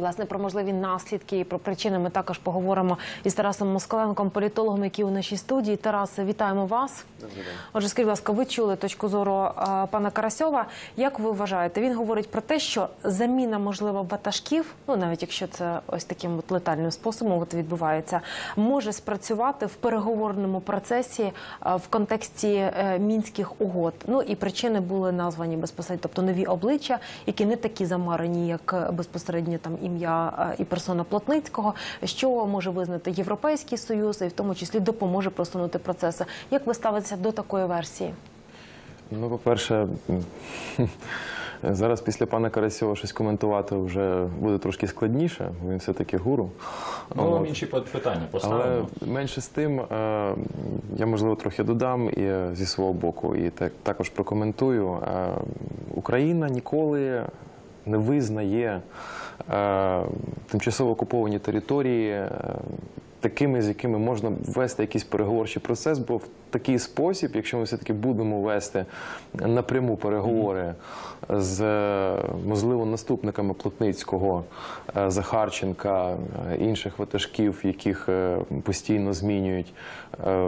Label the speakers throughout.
Speaker 1: Власне, про можливі наслідки і про причини ми також поговоримо із Тарасом Москаленком, політологом, який у нашій студії. Тарасе, вітаємо вас. Отже, скажіть, будь ласка, ви чули точку зору пана Карасьова. Як ви вважаєте? Він говорить про те, що заміна можливо ватажків, ну навіть якщо це ось таким от летальним способом от відбувається, може спрацювати в переговорному процесі в контексті е, мінських угод. Ну і причини були названі безпосередньо, тобто нові обличчя, які не такі замарені, як е, безпосередньо там ім'я е, і персона Плотницького, що може визнати Європейський Союз, і в тому числі допоможе просунути процеси. Як ви ставитеся до такої версії?
Speaker 2: Ну, по-перше, зараз після пана Карасьова щось коментувати вже буде трошки складніше. Він все-таки гуру.
Speaker 3: Ну,
Speaker 2: От.
Speaker 3: інші питання
Speaker 2: Але менше з тим, е, я можливо трохи додам і е, зі свого боку, і так також прокоментую. Україна ніколи не визнає е, тимчасово окуповані території. е, Такими, з якими можна ввести якийсь переговорчий процес, бо в такий спосіб, якщо ми все-таки будемо вести напряму переговори з можливо наступниками Плотницького, е, Захарченка, е, інших ватажків, яких е, постійно змінюють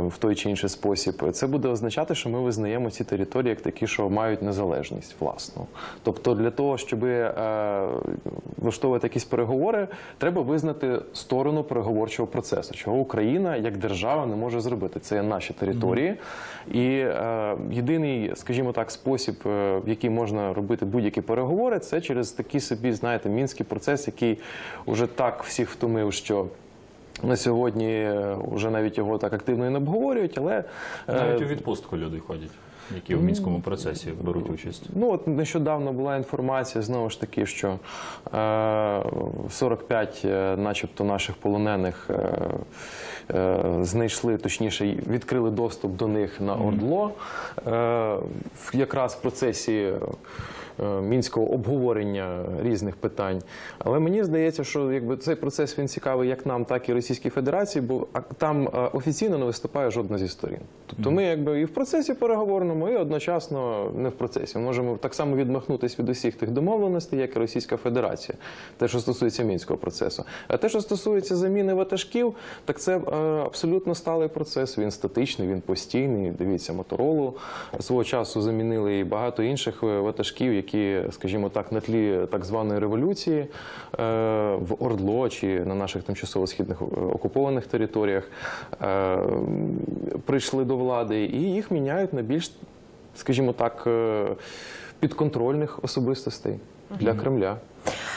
Speaker 2: в той чи інший спосіб, це буде означати, що ми визнаємо ці території як такі, що мають незалежність власну. Тобто, для того, щоб влаштовувати якісь переговори, треба визнати сторону переговорчого процесу, чого Україна як держава не може зробити. Це є наші території, і е, єдиний, скажімо так, спосіб, е, в який можна робити будь-які переговори, це через такий собі, знаєте, мінський процес, який уже так всіх втомив, що. На сьогодні е, вже навіть його так активно і не обговорюють, але е,
Speaker 3: Навіть у відпустку люди ходять, які в мінському процесі беруть участь.
Speaker 2: Ну от нещодавно була інформація знову ж таки, що е, 45, е, начебто, наших полонених е, е, знайшли, точніше, відкрили доступ до них на Ордло. Е, якраз в процесі. Е, Мінського обговорення різних питань, але мені здається, що якби цей процес він цікавий як нам, так і Російській Федерації, бо там е, офіційно не виступає жодна зі сторін. Тобто ми якби і в процесі переговорному, і одночасно не в процесі. Ми можемо так само відмахнутися від усіх тих домовленостей, як і Російська Федерація, те, що стосується мінського процесу. А те, що стосується заміни ватажків, так це е, абсолютно сталий процес. Він статичний, він постійний. Дивіться, моторолу свого часу замінили і багато інших ватажків, які, скажімо так, на тлі так званої революції е, в Ордло чи на наших тимчасово східних е, окупованих територіях е, прийшли до влади, і їх міняють на більш, скажімо так, підконтрольних особистостей для Кремля.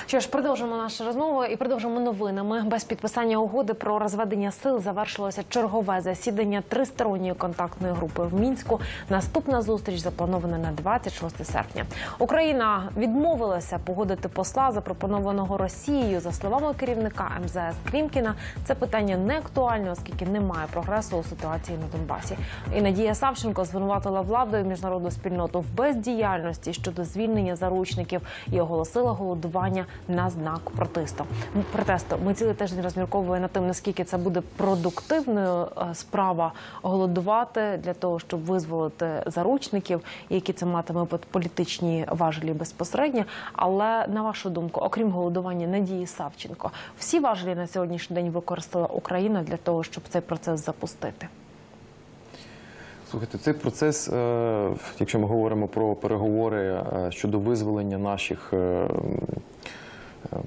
Speaker 1: Що ж, продовжимо нашу розмову і продовжимо новинами. Без підписання угоди про розведення сил завершилося чергове засідання тристоронньої контактної групи в мінську. Наступна зустріч запланована на 26 серпня. Україна відмовилася погодити посла, запропонованого Росією. За словами керівника МЗС Клімкіна, це питання не актуальне, оскільки немає прогресу у ситуації на Донбасі. І Надія Савченко звинуватила владу і міжнародну спільноту в бездіяльності щодо звільнення заручників і оголосила голодування на знак протесту. Протесту ми цілий тиждень розмірковуємо над тим, наскільки це буде продуктивною е, справа голодувати для того, щоб визволити заручників, які це матиме політичні важелі безпосередньо. Але на вашу думку, окрім голодування Надії Савченко, всі важелі на сьогоднішній день використала Україна для того, щоб цей процес запустити.
Speaker 2: Слухайте, цей процес, е, якщо ми говоримо про переговори е, щодо визволення наших,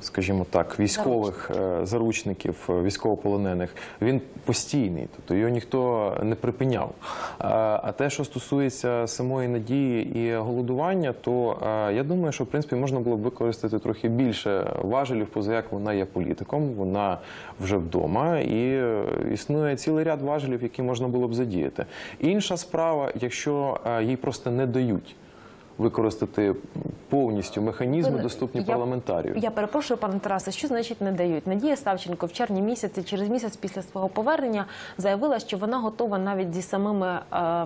Speaker 2: скажімо так, військових е, заручників, е, військовополонених, він постійний, тобто його ніхто не припиняв. Е, А те, що стосується самої надії і голодування, то е, я думаю, що в принципі можна було б використати трохи більше важелів, поза як вона є політиком, вона вже вдома, і е, існує цілий ряд важелів, які можна було б задіяти. Інша справа, якщо е, їй просто не дають. Використати повністю механізми, доступні
Speaker 1: я-
Speaker 2: парламентарію.
Speaker 1: Я перепрошую, пане Тарасе, що значить не дають? Надія Савченко в червні місяці, через місяць після свого повернення, заявила, що вона готова навіть зі самими е,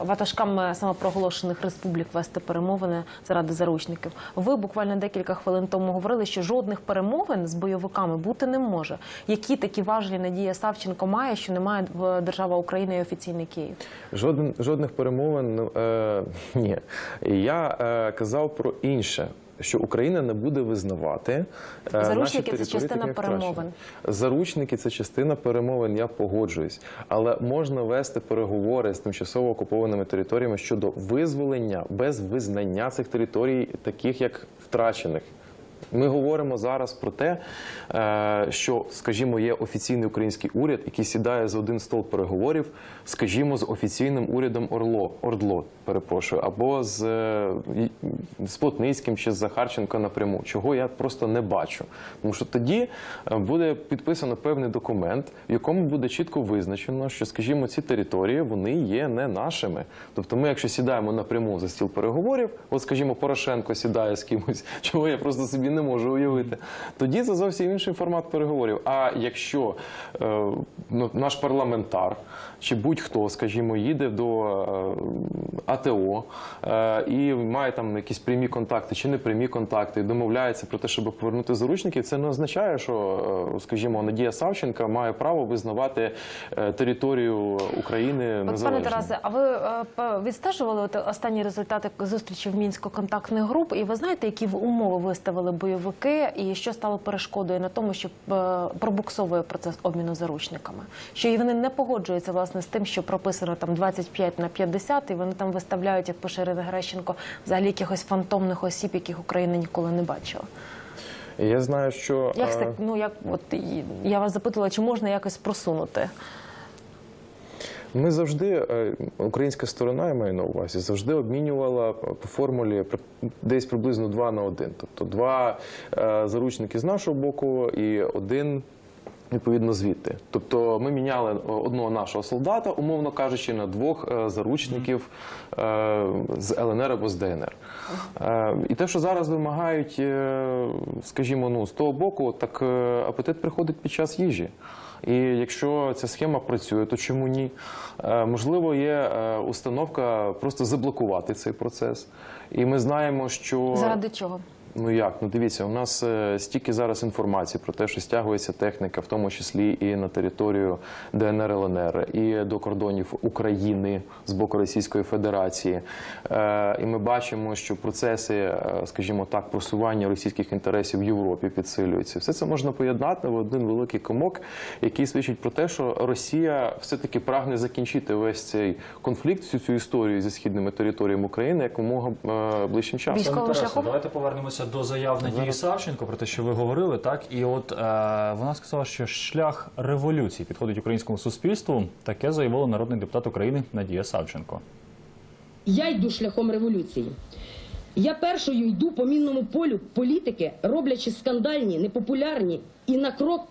Speaker 1: ватажками самопроголошених республік вести перемовини заради заручників. Ви буквально декілька хвилин тому говорили, що жодних перемовин з бойовиками бути не може. Які такі важелі Надія Савченко має, що немає в держава Україна і офіційний Київ?
Speaker 2: Жоден, жодних перемовин ну, е, ні. Я е, казав про інше. Що Україна не буде визнавати е, наші
Speaker 1: Заручники це частина перемовин.
Speaker 2: Заручники це частина перемовин. Я погоджуюсь, але можна вести переговори з тимчасово окупованими територіями щодо визволення без визнання цих територій, таких як втрачених. Ми говоримо зараз про те, е, що, скажімо, є офіційний український уряд, який сідає за один стол переговорів, скажімо, з офіційним урядом Орло, Ордло, перепрошую, або з, е, з Плотницьким чи з Захарченко напряму, чого я просто не бачу. Тому що тоді е, буде підписано певний документ, в якому буде чітко визначено, що, скажімо, ці території вони є не нашими. Тобто, ми, якщо сідаємо напряму за стіл переговорів, от, скажімо, Порошенко сідає з кимось, чого я просто собі не можу уявити, тоді це зовсім інший формат переговорів. А якщо е, ну, наш парламентар чи будь-хто, скажімо, їде до е, АТО е, і має там якісь прямі контакти чи непрямі контакти, і домовляється про те, щоб повернути заручників, це не означає, що, е, скажімо, Надія Савченка має право визнавати е, територію України
Speaker 1: От, пане. Тарасе, а ви е, відстежували останні результати зустрічі в мінську контактних груп? І ви знаєте, які в умови виставили бойовики, і що стало перешкодою на тому, що е, пробуксовує процес обміну заручниками? Що і вони не погоджуються власне з тим, що прописано там 25 на 50, і вони там виставляють, як пише Ірина Грещенко, взагалі якихось фантомних осіб, яких Україна ніколи не бачила.
Speaker 2: Я знаю, що
Speaker 1: Як
Speaker 2: е,
Speaker 1: так, ну як от я вас запитувала, чи можна якось просунути?
Speaker 2: Ми завжди, е, українська сторона, я маю на увазі, завжди обмінювала по формулі десь приблизно два на один. Тобто два е, заручники з нашого боку і один. Відповідно, звідти. Тобто ми міняли одного нашого солдата, умовно кажучи, на двох е, заручників е, з ЛНР або з ДНР. Е, І те, що зараз вимагають, е, скажімо, ну, з того боку, так е, апетит приходить під час їжі. І якщо ця схема працює, то чому ні? Е, Можливо, є е, установка просто заблокувати цей процес. І ми знаємо, що
Speaker 1: Заради чого?
Speaker 2: Ну як? Ну дивіться, у нас е, стільки зараз інформації про те, що стягується техніка, в тому числі і на територію ДНР ЛНР, і до кордонів України з боку Російської Федерації. Е, і ми бачимо, що процеси, е, скажімо так, просування російських інтересів в Європі підсилюються. Все це можна поєднати в один великий комок, який свідчить про те, що Росія все-таки прагне закінчити весь цей конфлікт, всю цю історію зі східними територіями України якомога ближчим часом.
Speaker 1: Військовим шляхом?
Speaker 3: Давайте повернемося до заяв Надії Савченко про те, що ви говорили, так і от е, вона сказала, що шлях революції підходить українському суспільству. Таке заявила народний депутат України Надія Савченко.
Speaker 4: Я йду шляхом революції. Я першою йду по мінному полю політики, роблячи скандальні, непопулярні і на крок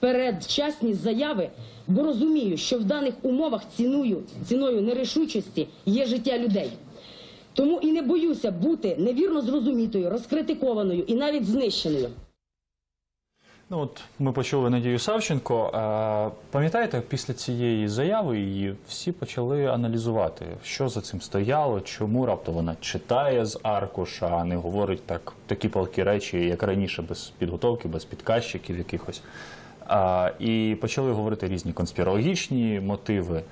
Speaker 4: передчасні заяви, бо розумію, що в даних умовах ціною, ціною нерішучості є життя людей. Тому і не боюся бути невірно зрозумітою, розкритикованою і навіть знищеною.
Speaker 3: Ну от ми почули Надію Савченко. Е, Пам'ятаєте, після цієї заяви її всі почали аналізувати, що за цим стояло, чому раптом вона читає з аркуша, а не говорить так такі палкі речі, як раніше, без підготовки, без підказчиків якихось. А, і почали говорити різні конспірологічні мотиви.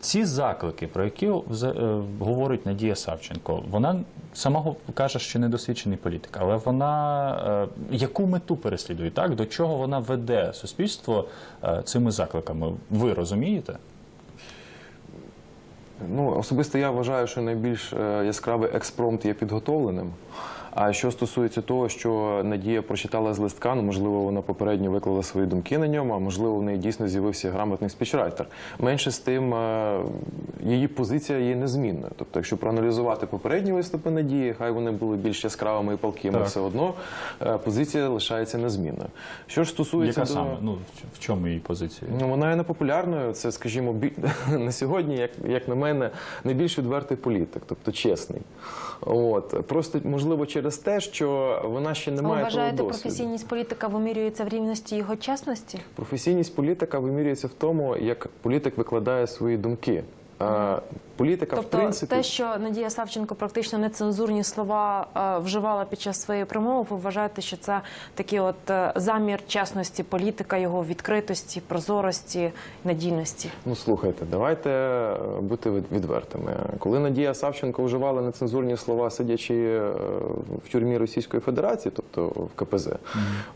Speaker 3: Ці заклики, про які вза- е, говорить Надія Савченко, вона сама каже, що недосвідчений політик, але вона е, яку мету переслідує, так до чого вона веде суспільство е, цими закликами? Ви розумієте?
Speaker 2: Ну, особисто я вважаю, що найбільш е, яскравий експромт є підготовленим. А що стосується того, що Надія прочитала з листка, ну можливо, вона попередньо виклала свої думки на ньому, а можливо, в неї дійсно з'явився грамотний спічрайтер. Менше з тим, е, її позиція є незмінною. Тобто, якщо проаналізувати попередні виступи Надії, хай вони були більш яскравими і палкими,
Speaker 3: Так.
Speaker 2: все одно е, позиція лишається незмінною. Що ж стосується
Speaker 3: Яка
Speaker 2: до...
Speaker 3: саме? Ну в- в чому її позиція?
Speaker 2: Ну, вона є непопулярною. Це, скажімо, бі... на сьогодні, як, як на мене, найбільш відвертий політик, тобто чесний. От просто можливо через те, що вона ще не
Speaker 1: Ви
Speaker 2: має
Speaker 1: вважаєте,
Speaker 2: того досвіду.
Speaker 1: професійність політика вимірюється в рівності його чесності?
Speaker 2: Професійність політика вимірюється в тому, як політик викладає свої думки. Політика,
Speaker 1: Тобто,
Speaker 2: в принципі,
Speaker 1: те, що Надія Савченко практично нецензурні слова е, вживала під час своєї промови, ви вважаєте, що це такий от е, замір чесності політика, його відкритості, прозорості, надійності.
Speaker 2: Ну слухайте, давайте е, бути відвертими. Коли Надія Савченко вживала нецензурні слова, сидячи е, в тюрмі Російської Федерації, тобто в КПЗ,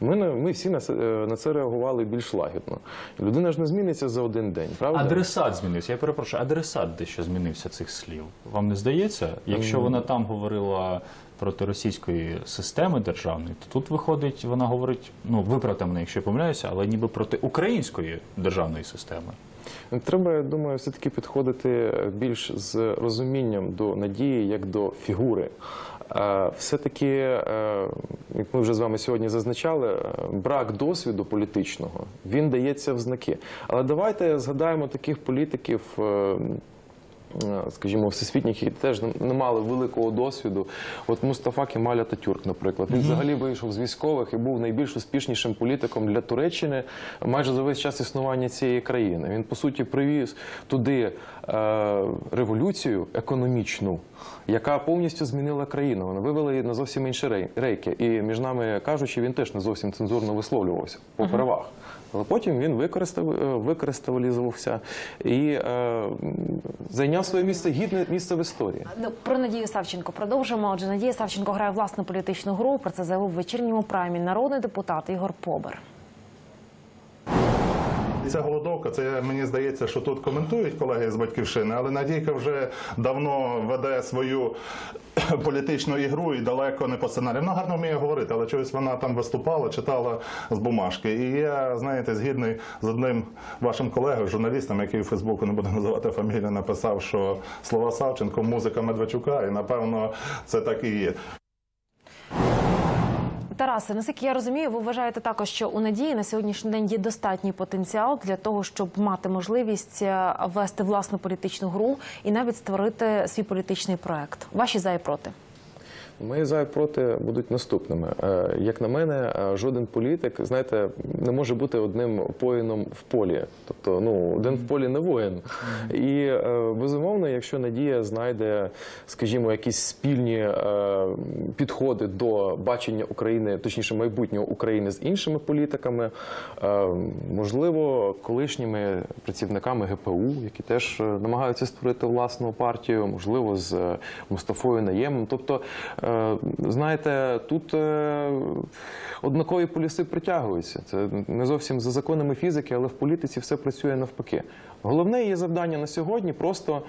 Speaker 2: ми, на- ми всі на це, е, на це реагували більш лагідно. Людина ж не зміниться за один день, правда?
Speaker 3: Адресат змінився. Я перепрошую, адресат дещо змінився цих слів. Вам не здається? Якщо вона там говорила проти російської системи державної, то тут виходить, вона говорить, ну виправте мене, якщо я помиляюся, але ніби проти української державної системи.
Speaker 2: Треба, я думаю, все-таки підходити більш з розумінням до надії як до фігури. Е, Все-таки, е, як ми вже з вами сьогодні зазначали, е, брак досвіду політичного він дається в знаки. Але давайте згадаємо таких політиків. Е, Скажімо, всесвітніх, які теж не мали великого досвіду. От Мустафа Кемаль Ататюрк, наприклад, він взагалі вийшов з військових і був найбільш успішнішим політиком для Туреччини майже за весь час існування цієї країни. Він по суті привіз туди е, революцію економічну, яка повністю змінила країну. Вона вивела її на зовсім інші рейки. І між нами кажучи, він теж не зовсім цензурно висловлювався по правах. Але потім він використав, е, використалізувався і е, зайняв своє місце гідне місце в історії.
Speaker 1: Ну, Про Надію Савченко продовжимо. Отже, Надія Савченко грає власну політичну гру. Про це заявив в вечірньому праймі народний депутат Ігор Побер.
Speaker 5: Ця голодовка, це мені здається, що тут коментують колеги з батьківщини, але Надійка вже давно веде свою політичну ігру і далеко не по сценарію. Вона гарно вміє говорити, але чогось вона там виступала, читала з бумажки. І я, знаєте, згідний з одним вашим колегою, журналістом, який у Фейсбуку не буду називати фамілію, написав, що слова Савченко музика Медведчука, і напевно це так і є.
Speaker 1: Тарасе, наскільки я розумію, ви вважаєте також, що у Надії на сьогоднішній день є достатній потенціал для того, щоб мати можливість е, вести власну політичну гру і навіть створити свій політичний проект. Ваші за і проти.
Speaker 2: Мої за і проти будуть наступними. Е, Як на мене, е, жоден політик, знаєте, не може бути одним воїном в полі. Тобто, ну один в полі не воїн. І е, безумовно, якщо Надія знайде, скажімо, якісь спільні підходи до бачення України, точніше майбутнього України з іншими політиками, можливо, колишніми працівниками ГПУ, які теж намагаються створити власну партію, можливо, з Мустафою Наємом. Тобто, знаєте, тут е, однакові полюси притягуються. Це не зовсім за законами фізики, але в політиці все працює навпаки. Головне її завдання на сьогодні просто,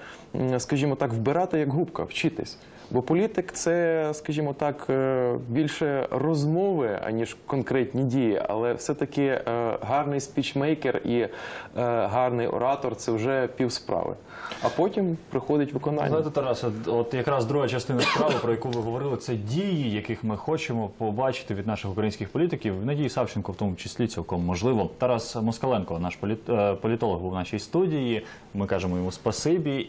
Speaker 2: скажімо так, вбирати як губка, вчитись. Бо політик це, скажімо так, е, більше розмови, аніж конкретні дії, але все-таки е, гарний спічмейкер і е, гарний оратор це вже півсправи. А потім приходить виконання.
Speaker 3: Знаєте, Тарасе, от якраз друга частина справи, про яку ви говорили, це дії, яких ми хочемо побачити від наших українських політиків. Надії Савченко, в тому числі, цілком можливо. Тарас Москаленко, наш політ- політолог, був в нашій студії. Ми кажемо йому спасибі.